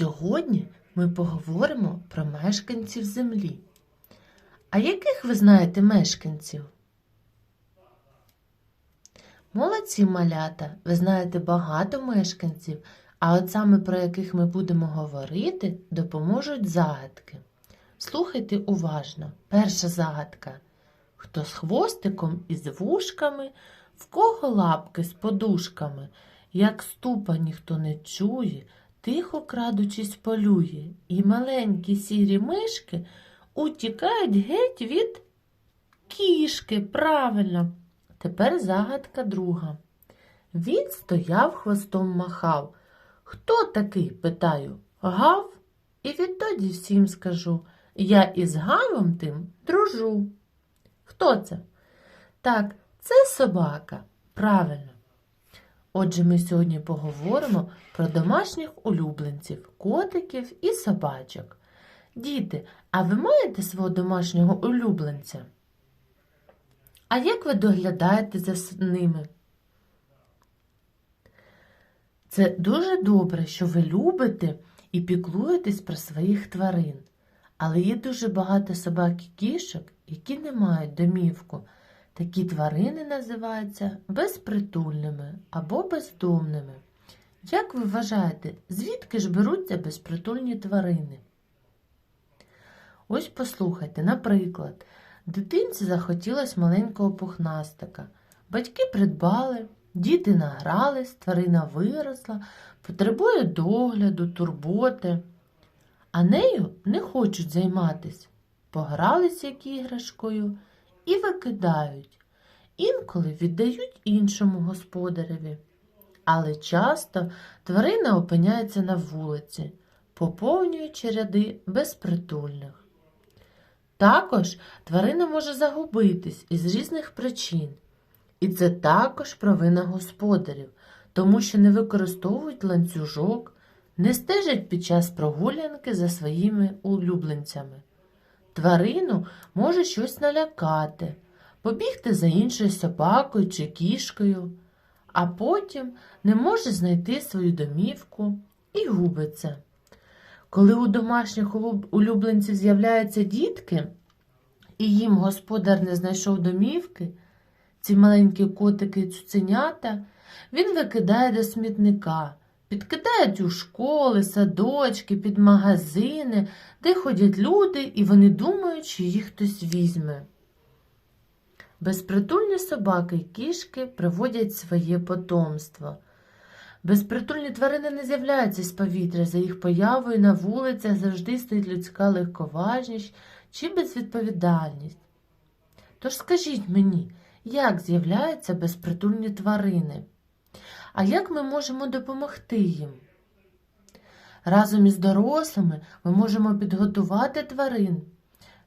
Сьогодні ми поговоримо про мешканців землі. А яких ви знаєте мешканців? Молодці малята, ви знаєте багато мешканців, а от саме про яких ми будемо говорити, допоможуть загадки. Слухайте уважно. Перша загадка. Хто з хвостиком і з вушками, в кого лапки з подушками, як ступа ніхто не чує, тихо крадучись полює, і маленькі сірі мишки утікають геть від кішки. Правильно. Тепер загадка друга. Він стояв хвостом махав. Хто такий? питаю. Гав? І відтоді всім скажу. Я із гавом тим дружу. Хто це? Так, це собака. Правильно. Отже, ми сьогодні поговоримо про домашніх улюбленців, котиків і собачок. Діти, а ви маєте свого домашнього улюбленця? А як ви доглядаєте за ними? Це дуже добре, що ви любите і піклуєтесь про своїх тварин. Але є дуже багато собак і кішок, які не мають домівку. Такі тварини називаються безпритульними або бездомними. Як ви вважаєте, звідки ж беруться безпритульні тварини? Ось послухайте, наприклад, дитинці захотілось маленького пухнастика. Батьки придбали, діти награлись, тварина виросла, потребує догляду, турботи, а нею не хочуть займатися. Погрались як іграшкою і викидають. Інколи віддають іншому господареві. Але часто тварина опиняється на вулиці, поповнюючи ряди безпритульних. Також тварина може загубитись із різних причин. І це також провина господарів, тому що не використовують ланцюжок, не стежать під час прогулянки за своїми улюбленцями. Тварину може щось налякати, побігти за іншою собакою чи кішкою, а потім не може знайти свою домівку і губиться. Коли у домашніх улюбленців з'являються дітки, і їм господар не знайшов домівки, ці маленькі котики і цуценята, він викидає до смітника, підкидають у школи, садочки, під магазини, де ходять люди, і вони думають, що їх хтось візьме. Безпритульні собаки і кішки приводять своє потомство. Безпритульні тварини не з'являються з повітря, за їх появою на вулицях завжди стоїть людська легковажність чи безвідповідальність. Тож скажіть мені, як з'являються безпритульні тварини? А як ми можемо допомогти їм? Разом із дорослими ми можемо підготувати тварин,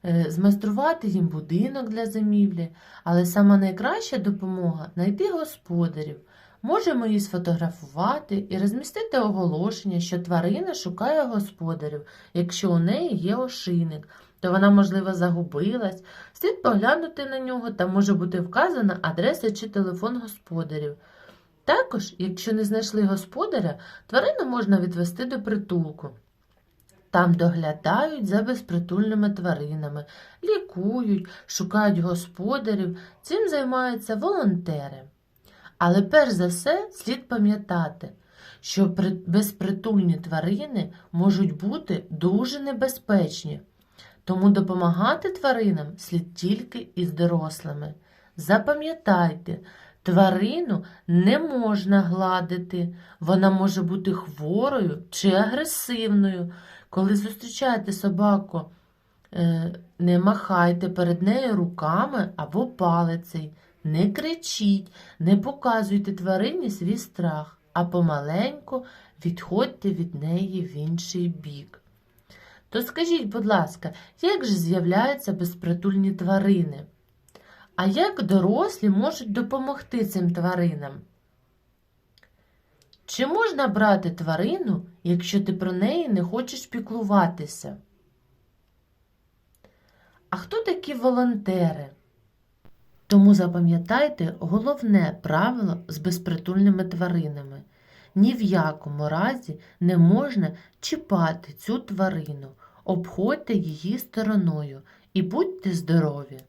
е, змайструвати їм будинок для зимівлі, але сама найкраща допомога знайти господарів. Можемо її сфотографувати і розмістити оголошення, що тварина шукає господарів, якщо у неї є ошийник, то вона, можливо, загубилась. Слід поглянути на нього, там може бути вказана адреса чи телефон господарів. Також, якщо не знайшли господаря, тварину можна відвести до притулку. Там доглядають за безпритульними тваринами, лікують, шукають господарів, цим займаються волонтери. Але перш за все слід пам'ятати, що безпритульні тварини можуть бути дуже небезпечні, тому допомагати тваринам слід тільки із дорослими. Запам'ятайте, тварину не можна гладити, вона може бути хворою чи агресивною. Коли зустрічаєте собаку, е, не махайте перед нею руками або палицею. Не кричіть, не показуйте тварині свій страх, а помаленьку відходьте від неї в інший бік. То скажіть, будь ласка, як же з'являються безпритульні тварини? А як дорослі можуть допомогти цим тваринам? Чи можна брати тварину, якщо ти про неї не хочеш піклуватися? А хто такі волонтери? Тому запам'ятайте головне правило з безпритульними тваринами. Ні в якому разі не можна чіпати цю тварину, обходьте її стороною і будьте здорові!